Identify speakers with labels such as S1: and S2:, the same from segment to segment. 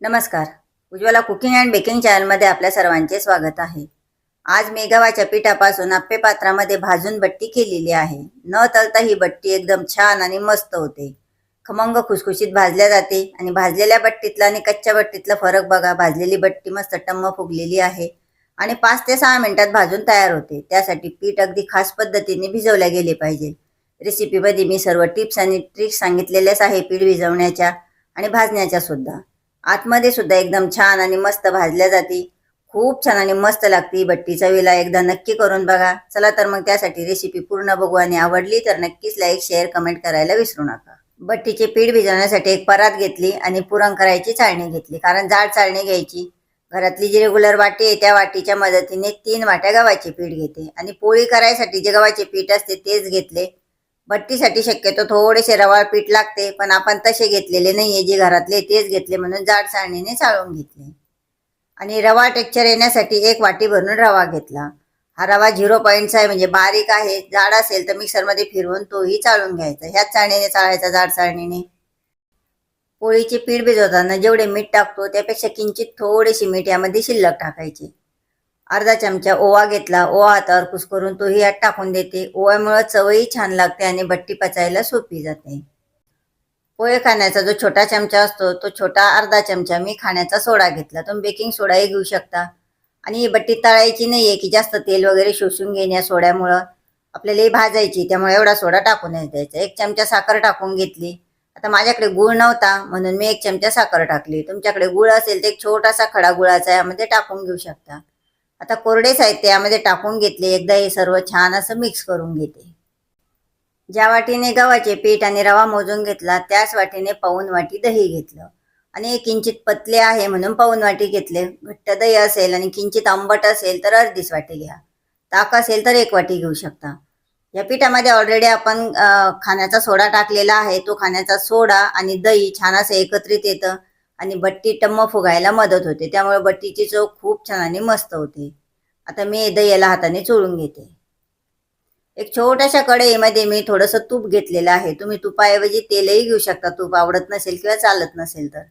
S1: नमस्कार. Ujjwala cooking and baking चॅनलमध्ये आपल्या सर्वांचे स्वागत आहे. आज मी गव्हाच्या पिठापासून आप्पे पात्रामध्ये भाजून बट्टी केलेली आहे. न तळता ही बट्टी एकदम छान आणि मस्त होते. खमंग खुसखुशीत भाजल्या जाते आणि भाजलेल्या बट्टीतला आणि कच्च्या बट्टीतला फरक बघा. भाजलेली बट्टी मस्त टम्म फुगलेली आहे आणि पाच ते सहा मिनिटात भाजून तयार होते. त्यासाठी पीठ अगदी खास पद्धतीने भिजवल्या गेले पाहिजे. रेसिपीमध्ये मी सर्व टिप्स आणि ट्रिक्स सांगितलेल्याच आहे पीठ भिजवण्याच्या आणि भाजण्याच्या सुद्धा. आतमध्ये सुद्धा एकदम छान आणि मस्त भाजल्या जाते. खूप छान आणि मस्त लागते भट्टी चवीला एकदा नक्की करून बघा. चला तर मग त्यासाठी रेसिपी पूर्ण बघू आणि आवडली तर नक्कीच लाईक शेअर कमेंट करायला विसरू नका. भट्टीचे पीठ भिजवण्यासाठी एक परात घेतली आणि पुरण करायची चाळणी घेतली. कारण जाड चाळणी घ्यायची. घरातली जी रेग्युलर वाटी आहे त्या वाटीच्या मदतीने तीन वाट्या गव्हाचे पीठ घेते. आणि पोळी करायसाठी जे गव्हाचे पीठ असते तेच घेतले. भट्टीसाठी शक्यतो थोडेसे रवाळ पीठ लागते पण आपण तसे घेतलेले नाहीये. जे घरातले तेच घेतले म्हणून जाड चाळणीने चाळून घेतले. आणि रवा टेक्चर येण्यासाठी एक वाटी भरून रवा घेतला. हा रवा झिरो पॉईंटचा आहे म्हणजे बारीक आहे. जाड असेल तर मिक्सरमध्ये फिरवून तोही चाळून घ्यायचा. ह्याच चाळणीने चाळायचा जाड चाळणीने पोळीचे पीठ भिजवताना जेवढे मीठ टाकतो त्यापेक्षा किंचित थोडेसे मीठ यामध्ये शिल्लक टाकायचे. अर्धा चमचा ओवा घेतला. ओवा हातावर कुसकरून तोही यात टाकून देते. ओव्यामुळे चवही छान लागते आणि भट्टी पचायला सोपी जाते. पोहे खाण्याचा जो छोटा चमचा असतो तो छोटा अर्धा चमचा मी खाण्याचा सोडा घेतला. तुम्ही बेकिंग सोडाही घेऊ शकता. आणि ही बट्टी तळायची नाही आहे की जास्त तेल वगैरे शोषून घेण्या सोड्यामुळं. आपल्याला ही भाजायची त्यामुळे एवढा सोडा टाकून द्यायचा. एक चमचा साखर टाकून घेतली. आता माझ्याकडे गुळ नव्हता म्हणून मी एक चमचा साखर टाकली. तुमच्याकडे गुळ असेल तर एक छोटासा खडा गुळाचा यामध्ये टाकून घेऊ शकता. आता कोरडे साहित्य यामध्ये टाकून घेतले एकदा हे सर्व छान असं मिक्स करून घेते. ज्या वाटीने गव्हाचे पीठ आणि रवा मोजून घेतला त्याच वाटीने पाऊन वाटी दही घेतलं. आणि किंचित पतले आहे म्हणून पाऊन वाटी घेतले. घट्ट दही असेल आणि किंचित आंबट असेल तर अर्धीच वाटी घ्या. ताक असेल तर एक वाटी घेऊ शकता. या पिठामध्ये ऑलरेडी आपण खाण्याचा सोडा टाकलेला आहे. तो खाण्याचा सोडा आणि दही छान असं एकत्रित येतं. आणि बट्टी टम्म फुगायला मदत होते. त्यामुळे बट्टीची चव खूप छान आणि मस्त होते. आता मी दह्याला हाताने चोळून घेते. एक छोट्याशा कढईमध्ये मी थोडंसं तूप घेतलेलं आहे. तुम्ही तुपाऐवजी तेलही घेऊ शकता. तूप आवडत नसेल किंवा चालत नसेल तर.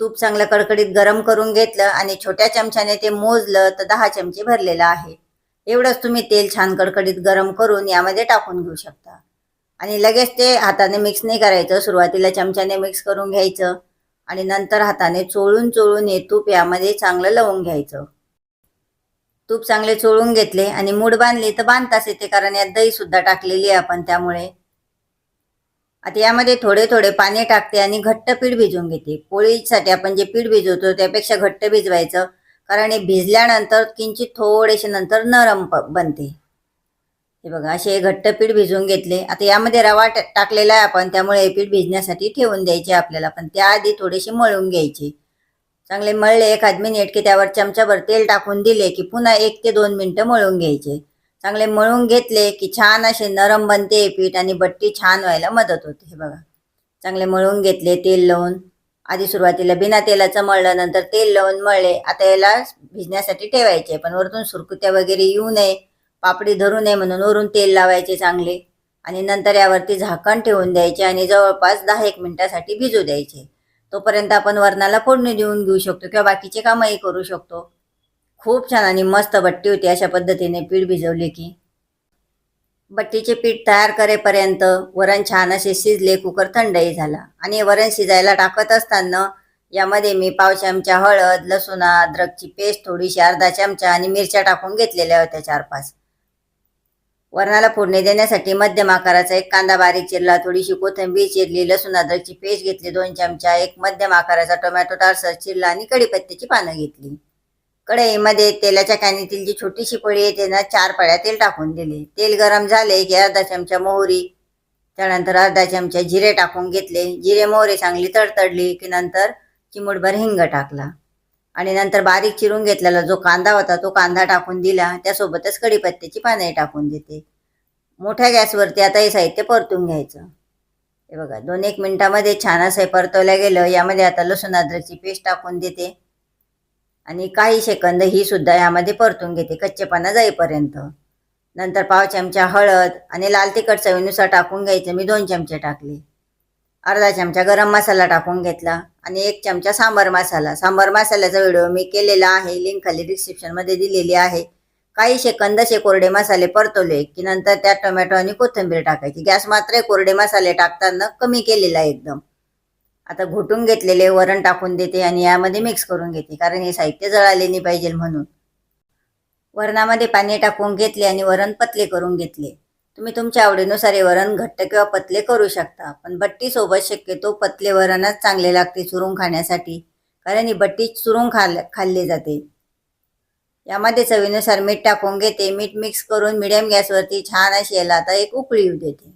S1: तूप चांगलं कडकडीत गरम करून घेतलं आणि छोट्या चमच्याने ते मोजलं तर दहा चमचे भरलेलं आहे. एवढंच तुम्ही तेल छान कडकडीत गरम करून यामध्ये टाकून घेऊ शकता. आणि लगेच ते हाताने मिक्स नाही करायचं. सुरुवातीला चमच्याने मिक्स करून घ्यायचं. आणि नंतर हाताने चोळून चोळून हे तूप यामध्ये चांगलं लावून घ्यायचं. तूप चांगले चोळून घेतले आणि मूड बांधली तर बांधताच येते कारण यात दही सुद्धा टाकलेली आहे आपण त्यामुळे. आता यामध्ये थोडे थोडे पाणी टाकते आणि घट्ट पीठ भिजवून घेते. पोळीसाठी आपण जे पीठ भिजवतो त्यापेक्षा घट्ट भिजवायचं कारण हे भिजल्यानंतर किंचित थोडेसे नंतर नरम बनते. हे बघा असे घट्ट पीठ भिजवून घेतले. आता यामध्ये रवा टाकलेला आहे आपण त्यामुळे हे पीठ भिजण्यासाठी ठेवून द्यायचे आपल्याला. पण त्याआधी थोडेसे मळून घ्यायचे. चांगले मळले एखाद मिनिट की त्यावर चमचाभर तेल टाकून दिले की पुन्हा एक ते दोन मिनिटं मळून घ्यायचे. चांगले मळून घेतले की छान असे नरम बनते हे पीठ आणि बट्टी छान व्हायला मदत होते. हे बघा. चांगले मळून घेतले तेल लावून. आधी सुरुवातीला बिना तेलाचं मळलं नंतर तेल लावून मळले. आता याला भिजण्यासाठी ठेवायचे पण वरतून सुरकुत्या वगैरे येऊ नये. पापडी धरू नये म्हणून वरून तेल लावायचे चांगले. आणि नंतर यावरती झाकण ठेवून द्यायचे आणि जवळपास दहा एक मिनिटासाठी भिजू द्यायचे. तोपर्यंत आपण वरणाला फोडणी देऊन घेऊ शकतो किंवा बाकीचे कामही करू शकतो. खूप छान आणि मस्त बट्टी होती अशा पद्धतीने पीठ भिजवले की. बट्टीचे पीठ तयार करेपर्यंत वरण छान असे शिजले कुकर थंडही झाला. आणि वरण शिजायला टाकत असताना यामध्ये मी पाव चमचा हळद लसूण अद्रकची पेस्ट थोडीशी अर्धा चमचा आणि मिरच्या टाकून घेतलेल्या होत्या चार पाच वरणाला फोडणी देण्यासाठी मध्यम आकाराचा एक कांदा बारीक चिरला थोडीशी कोथिंबीर चिरली लसूण अद्रकची पेस्ट घेतली दोन चमचा एक मध्यम आकाराचा टोमॅटो टारसर चिरला आणि कढीपत्त्याची पानं घेतली. कढईमध्ये तेलाच्या कॅनीतील जी छोटीशी पळी आहे त्यांना चार पळ्या तेल टाकून दिले. तेल गरम झाले की अर्धा चमचा मोहरी त्यानंतर अर्धा चमचा जिरे टाकून घेतले. जिरे मोहरी चांगली तडतडली की नंतर चिमुटभर हिंग टाकला. आणि नंतर बारीक चिरून घेतलेला जो कांदा होता तो कांदा टाकून दिला. त्यासोबतच कढीपत्त्याची पाने टाकून देते. मोठ्या गॅसवरती आता हे साहित्य परतून घ्यायचं. हे बघा दोन एक मिनटामध्ये छान असं परतवलं गेलं. यामध्ये आता लसूण अद्रकची पेस्ट टाकून देते. आणि काही सेकंद ही सुद्धा यामध्ये परतून घेते कच्चेपणा जाईपर्यंत. नंतर पाव चमचा हळद आणि लाल तिखट चवीनुसार टाकून घ्यायचं. मी दोन चमचे टाकले. अर्धा चमचा गरम मसाला टाकून घेतला आणि एक चमचा सांबर मसाला. सांबार मसाल्याचा व्हिडिओ मी केलेला आहे. लिंक खाली डिस्क्रिप्शनमध्ये दिलेली आहे. काही सेकंद असे कोरडे मसाले परतवले की नंतर त्यात टोमॅटो आणि कोथिंबीर टाकायची. गॅस मात्र कोरडे मसाले टाकताना कमी केलेला आहे एकदम. आता घोटून घेतलेले वरण टाकून देते आणि यामध्ये मिक्स करून घेते कारण हे साहित्य जळाले नाही पाहिजे म्हणून. वरणामध्ये पाणी टाकून घेतले आणि वरण पतले करून घेतले. तुम्ही तुमच्या आवडीनुसार हे वरण घट्ट किंवा पतले करू शकता पण बट्टीसोबत शक्यतो पतले वरणच चांगले लागते चुरून खाण्यासाठी कारण ही बट्टी चुरून खाल खाल्ली जाते. यामध्ये चवीनुसार मीठ टाकून घेते. मीठ मिक्स करून मिडियम गॅसवरती छान अशी याला आता एक उकळी येऊ देते.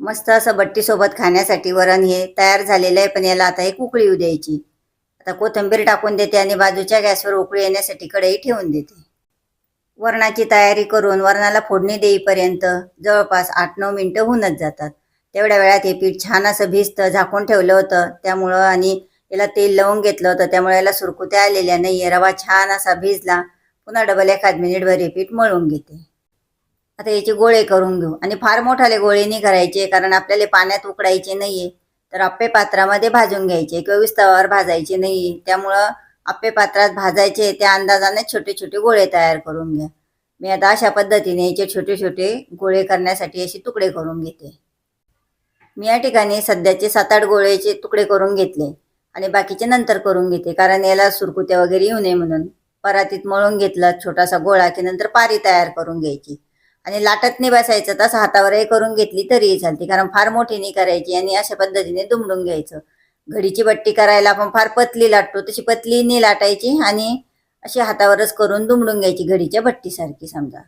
S1: मस्त असं बट्टीसोबत खाण्यासाठी वरण हे तयार झालेलं आहे पण याला आता एक उकळी येऊ द्यायची. आता कोथिंबीर टाकून देते आणि बाजूच्या गॅसवर उकळी येण्यासाठी कढई ठेवून देते. वरणाची तयारी करून वरणाला फोडणी देईपर्यंत जवळपास आठ नऊ मिनटं होऊनच जातात. तेवढ्या वेळात हे पीठ छान असं भिजतं झाकून ठेवलं होतं. त्यामुळं आणि याला तेल लावून घेतलं होतं. त्यामुळे याला सुरकुत्या आलेल्या नाही रवा छान असा भिजला. पुन्हा डबल एखाद मिनिटभर हे पीठ मळून घेते. आता याचे गोळे करून घेऊ. आणि फार मोठाले गोळे नाही करायचे कारण आपल्याला पाण्यात उकडायचे नाहीये. तर आप्पे पात्रामध्ये भाजून घ्यायचे. किंवा विस्तवावर भाजायचे नाही त्यामुळं आप्पे पात्रात भाजायचे त्या अंदाजाने छोटे छोटे गोळे तयार करून घ्या. मी आता अशा पद्धतीने याचे छोटे छोटे गोळे करण्यासाठी असे तुकडे करून घेते. मी या ठिकाणी सध्याचे सात आठ गोळेचे तुकडे करून घेतले. आणि बाकीचे नंतर करून घेते कारण याला सुरकुत्या वगैरे येऊ नये म्हणून. परातीत मळून घेतला छोटासा गोळा की नंतर पारी तयार करून घ्यायची. आणि लाटत नाही बसायचं तसं हातावरही करून घेतली तरीही चालते कारण फार मोठी नाही करायची आणि अशा पद्धतीने दुमडून घ्यायचं. घडीची बट्टी करायला आपण फार पतली लाटतो तशी पतली नाही लाटायची आणि अशी हातावरच करून दुमडून घ्यायची घडीच्या भट्टीसारखी समजा.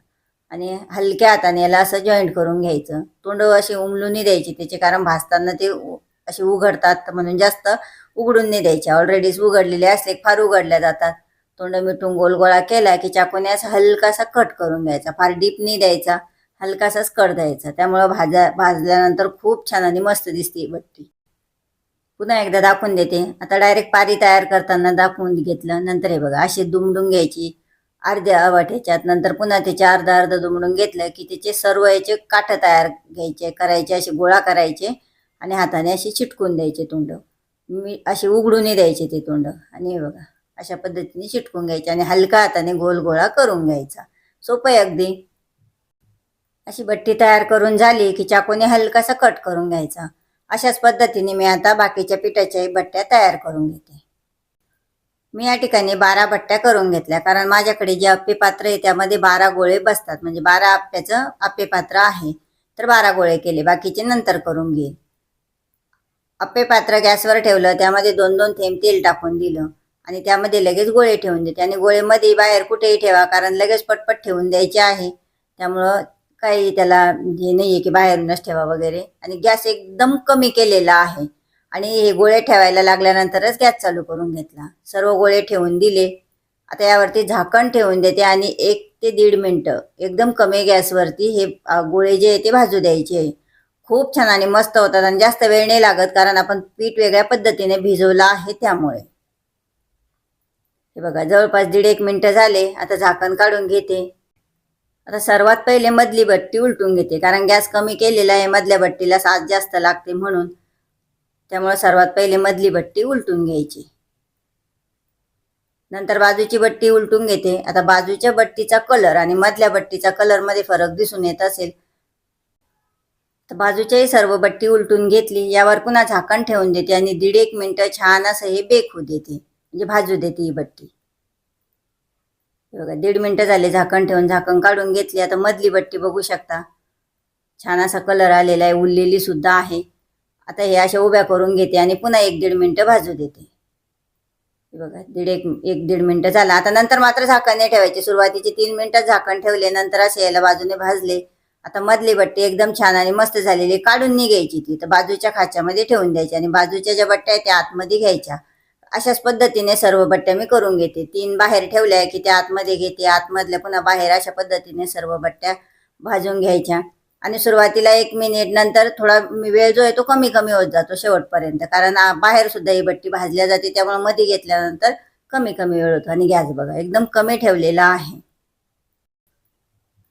S1: आणि हलक्या हाताने याला असं जॉईंट करून घ्यायचं. तोंड अशी उमलून द्यायची त्याचे कारण भाजताना ते असे उघडतात. म्हणून जास्त उघडून नाही द्यायचे. ऑलरेडीच उघडलेले असले फार उघडल्या जातात. तोंड मिठून गोल गोळा केला की चाकूने असा हलकासा कट करून द्यायचा. फार डीप नाही द्यायचा. हलकासाच कट द्यायचा. त्यामुळं भाजा भाजल्यानंतर खूप छान आणि मस्त दिसते बट्टी. पुन्हा एकदा दाखवून देते. आता डायरेक्ट पारी तयार करताना दाखवून घेतलं. नंतर हे बघा अशी दुमडून घ्यायची अर्ध्या वाट्याच्यात नंतर पुन्हा त्याचे अर्धा अर्ध दुमडून घेतलं की त्याचे सर्व याचे काठ तयार घ्यायचे करायचे असे गोळा करायचे. आणि हाताने अशी चिटकून द्यायचे तोंड. मी असे उघडूनही द्यायचे ते तोंड. आणि हे बघा अशा पद्धतीने चिटकून घ्यायचे आणि हलका हाताने गोल गोळा करून घ्यायचा. सोपं आहे अगदी. अशी भट्टी तयार करून झाली की चाकूने हलकासा कट करून घ्यायचा. अशाच पद्धतीने मी आता बाकीच्या पिठाच्याही बट्ट्या तयार करून घेते. मी या ठिकाणी बारा भट्ट्या करून घेतल्या कारण माझ्याकडे जे आप्पे पात्र आहे त्यामध्ये बारा गोळे बसतात. म्हणजे बारा आप्प्याचं आप्पे पात्र आहे. तर बारा गोळे केले. बाकीचे नंतर करून घे अप्पे पात्र गॅसवर ठेवलं त्यामध्ये दोन दोन थेंब तेल टाकून दिलं आणि त्यामध्ये लगेच गोळे ठेवून देते आणि गोळेमध्ये बाहेर कुठेही ठेवा कारण लगेच पटपट ठेवून द्यायचे आहे. त्यामुळं काही त्याला हे नाही आहे की बाहेरूनच ठेवा वगैरे. आणि गॅस एकदम कमी केलेला आहे. आणि हे गोळे ठेवायला लागल्यानंतरच गॅस चालू करून घेतला. सर्व गोळे ठेवून दिले. आता यावरती झाकण ठेवून देते आणि एक ते दीड मिनटं. एकदम कमी गॅसवरती हे गोळे जे आहे ते भाजू द्यायचे खूप छान आणि मस्त होतात आणि जास्त वेळ नाही लागत कारण आपण पीठ वेगळ्या पद्धतीने भिजवलं आहे त्यामुळे. हे बघा जवळपास दीड एक मिनिटं झाले. आता झाकण काढून घेते. आता सर्वात पहिले मधली बट्टी उलटून घेते कारण गॅस कमी केलेला आहे मधल्या बट्टीला साथ जास्त लागते म्हणून. त्यामुळे सर्वात पहिले मधली बट्टी उलटून घ्यायची. नंतर बाजूची बट्टी उलटून घेते. आता बाजूच्या बट्टीचा कलर आणि मधल्या बट्टीचा कलरमध्ये फरक दिसून येत असेल. बाजूच्याही सर्व बट्टी उलटून घेतली. यावर पुन्हा झाकण ठेवून देते आणि दीड एक मिनटं छान असं हे बेक होऊ देते. म्हणजे भाजू देते ही बट्टी. बघा दीड मिनटं झाले झाकण ठेवून. झाकण काढून घेतली. आता मधली बट्टी बघू शकता. छान असा कलर आलेला आहे. उरलेली सुद्धा आहे. आता हे अशा उभ्या करून घेते आणि पुन्हा एक दीड मिनटं भाजू देते. बघा दीड एक एक दीड मिनटं झाला. आता नंतर मात्र झाकण नाही ठेवायचे. सुरुवातीचे तीन मिनटं झाकण ठेवले. नंतर असे याला बाजूने भाजले. आता मधली बट्टी एकदम छान आणि मस्त झालेली काढून निघायची ती. तर बाजूच्या खाच्यामध्ये ठेवून द्यायची आणि बाजूच्या ज्या बट्ट्या आहेत त्या आतमध्ये घ्यायच्या. अशाच पद्धतीने सर्व बट्ट्या मी करून घेते. तीन बाहेर ठेवल्या की त्या आतमध्ये घेते. आतमधल्या पुन्हा बाहेर अशा पद्धतीने सर्व बट्ट्या भाजून घ्यायच्या. आणि सुरुवातीला एक मिनिट नंतर थोडा वेळ जो आहे तो कमी कमी होत जातो शेवटपर्यंत. कारण बाहेर सुद्धा ही बट्टी भाजल्या जाते. त्यामुळे मध्ये घेतल्यानंतर कमी कमी वेळ होतो. आणि गॅस बघा एकदम कमी ठेवलेला आहे.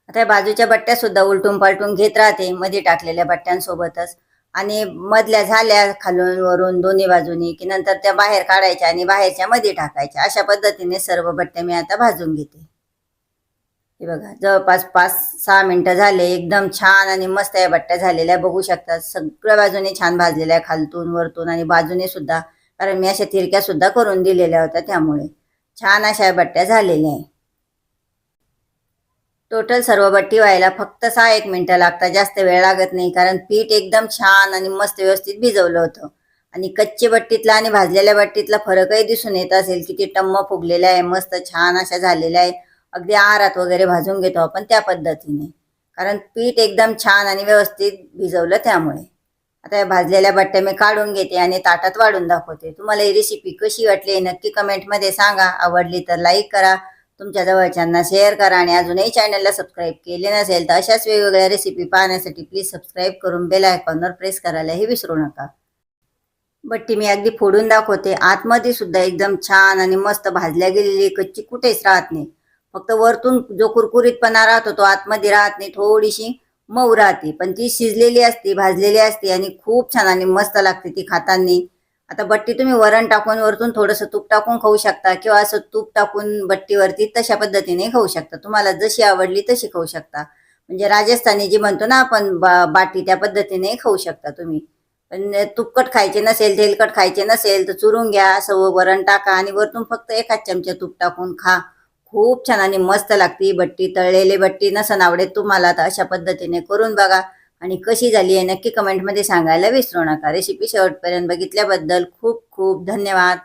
S1: आता बाजूच्या बट्ट्या सुद्धा उलटून पालटून घेत राहते मध्ये टाकलेल्या बट्ट्यांसोबतच. आणि मधल्या झाल्या खालून वरून दोन्ही बाजूनी की नंतर त्या बाहेर काढायच्या आणि बाहेरच्या मध्ये टाकायच्या. अशा पद्धतीने सर्व बट्ट्या मी आता भाजून घेते. हे बघा जवळपास पाच सहा मिनटं झाले एकदम छान आणि मस्त या बट्ट्या झालेल्या बघू शकता सगळ्या बाजूने छान भाजलेल्या आहे खालतून वरतून आणि बाजूने सुद्धा. कारण मी अशा तिरक्या सुद्धा करून दिलेल्या होत्या त्यामुळे. छान अशा या बट्ट्या झालेल्या आहे. टोटल सर्व बट्टी व्हायला फक्त सहा एक मिनटं लागतात. जास्त वेळ लागत नाही कारण पीठ एकदम छान आणि मस्त व्यवस्थित भिजवलं होतं. आणि कच्ची बट्टीतला आणि भाजलेल्या बट्टीतला फरकही दिसून येत असेल किती टम्म फुगलेलं आहे मस्त छान अशा झालेल्या आहे. अगदी आहारात वगैरे भाजून घेतो आपण त्या पद्धतीने. कारण पीठ एकदम छान आणि व्यवस्थित भिजवलं त्यामुळे. आता या भाजलेल्या बट्ट्या मी काढून घेते आणि ताटात वाढून दाखवते. तुम्हाला ही रेसिपी कशी वाटली नक्की कमेंटमध्ये सांगा. आवडली तर लाईक करा. तुमच्या जवळच्यांना शेअर करा आणि अजूनही चॅनलला सबस्क्राईब केले नसेल तर अशाच वेगवेगळ्या रेसिपी पाहण्यासाठी प्लीज सबस्क्राईब करून बेल आयकॉनवर प्रेस करायलाही विसरू नका. बट्टी मी अगदी फोडून दाखवते. आतमध्ये सुद्धा एकदम छान आणि मस्त भाजल्या गेलेली कच्ची कुठेच राहत नाही. फक्त वरतून जो कुरकुरीतपणा राहतो तो आतमध्ये राहत नाही थोडीशी मऊ राहते. पण ती शिजलेली असते भाजलेली असते आणि खूप छान आणि मस्त लागते ती खाताना. आता बट्टी तुम्ही वरण टाकून वरतून थोडंसं तूप टाकून खाऊ शकता किंवा असं तूप टाकून बट्टीवरती तशा पद्धतीने खाऊ शकता. तुम्हाला जशी आवडली तशी खाऊ शकता. म्हणजे राजस्थानी जी म्हणतो ना आपण बा बाटी त्या पद्धतीने खाऊ शकता तुम्ही. पण तुपकट खायचे नसेल तेलकट खायचे नसेल तर चुरून घ्या असं वरण टाका आणि वरतून फक्त एकाच चमचा तूप टाकून खा. खूप छान आणि मस्त लागते बट्टी तळलेली बट्टी नसन आवडेल तुम्हाला तर अशा पद्धतीने करून बघा. आणि कशी झाली आहे नक्की कमेंटमध्ये सांगायला विसरू नका. रेसिपी शेवटपर्यंत बघितल्याबद्दल खूप खूप धन्यवाद.